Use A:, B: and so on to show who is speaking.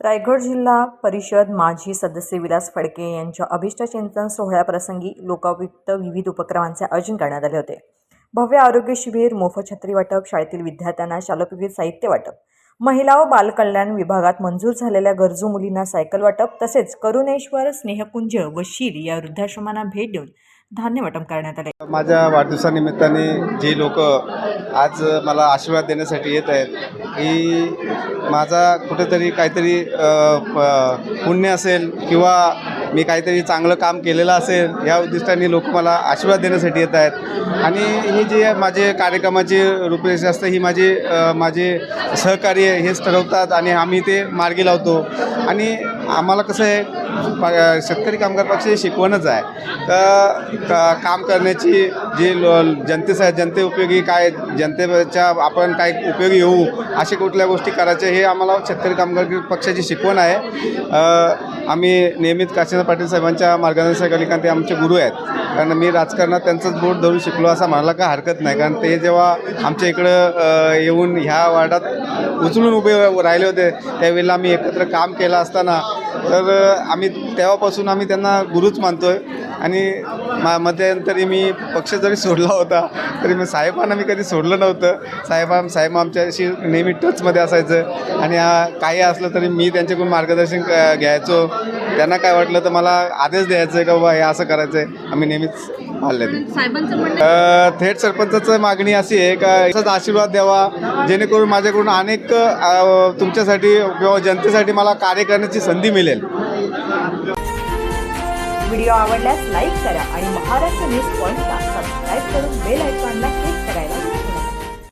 A: रायगड जिल्हा परिषद माजी सदस्य विलास फडके यांच्या अभिष्टचिंतन सोहळ्याप्रसंगी लोकायुक्त विविध उपक्रमांचे आयोजन करण्यात आले होते. भव्य आरोग्य शिबिर मोफत छत्री वाटप शाळेतील विद्यार्थ्यांना शालोपयोगी साहित्य वाटप महिला व बालकल्याण विभागात मंजूर झालेल्या गरजू मुलींना सायकल वाटप तसेच करुणेश्वर स्नेहपुंज व शीर या वृद्धाश्रमांना भेट देऊन धान्य वाटप करण्यात आले.
B: माझ्या वाढदिवसानिमित्ताने जे लोक आज मला आशीर्वाद देण्यासाठी येत आहेत ही माझा कुठेतरी काहीतरी पुण्य असेल किंवा मी काहीतरी चांगलं काम केलेलं असेल या उद्दिष्टाने लोक मला आशीर्वाद देण्यासाठी येत आहेत. आणि ही जी माझे कार्यक्रमाची रूपरेषा असते ही माझी माझे सहकार्य हेच ठरवतात आणि आम्ही ते मार्गी लावतो. आणि आम्हाला कसं आहे शेतकरी कामगार पक्षाची शिकवणच आहे. तर का काम करण्याची जी लो जनतेसा जनते उपयोगी काय जनतेच्या आपण काय उपयोगी येऊ अशा कुठल्या गोष्टी करायच्या हे आम्हाला शेतकरी कामगार पक्षाची शिकवण आहे. आम्ही नियमित काशीनाथ पाटील साहेबांच्या मार्गदर्शनाखाली कारण ते आमचे गुरु आहेत. कारण मी राजकारणात त्यांचंच बोट धरून शिकलो असं म्हणायला काय हरकत नाही. कारण ते जेव्हा आमच्या इकडं येऊन ह्या वार्डात उचलून उभे राहिले होते त्यावेळेला आम्ही एकत्र काम केलं असताना तर आम्ही तेव्हापासून आम्ही त्यांना गुरुच मानतो आहे आणि मा मध्यंतरी मी पक्ष जरी सोडला होता तरी मी साहेबांना मी कधी सोडलं नव्हतं. साहेबां साहेब आमच्याशी नेहमी टचमध्ये असायचं. आणि काही असलं तरी मी त्यांच्याकडून मार्गदर्शन क- घ्यायचो. त्यांना काय वाटलं तर मला आदेश द्यायचं आहे का बाबा हे असं करायचं आहे आम्ही नेहमीच ते
C: साहेबांचं म्हणणं
B: अ, थेट सरपंचाचं मागणी अशी आहे का असाच आशीर्वाद द्यावा जेणेकरून माझ्याकडून अनेक अ, तुमच्यासाठी किंवा जनतेसाठी मला कार्य करण्याची संधी मिळेल.
A: व्हिडिओ आवडल्यास लाईक करा आणि महाराष्ट्र न्यूज पॉईंटला सबस्क्राईब करा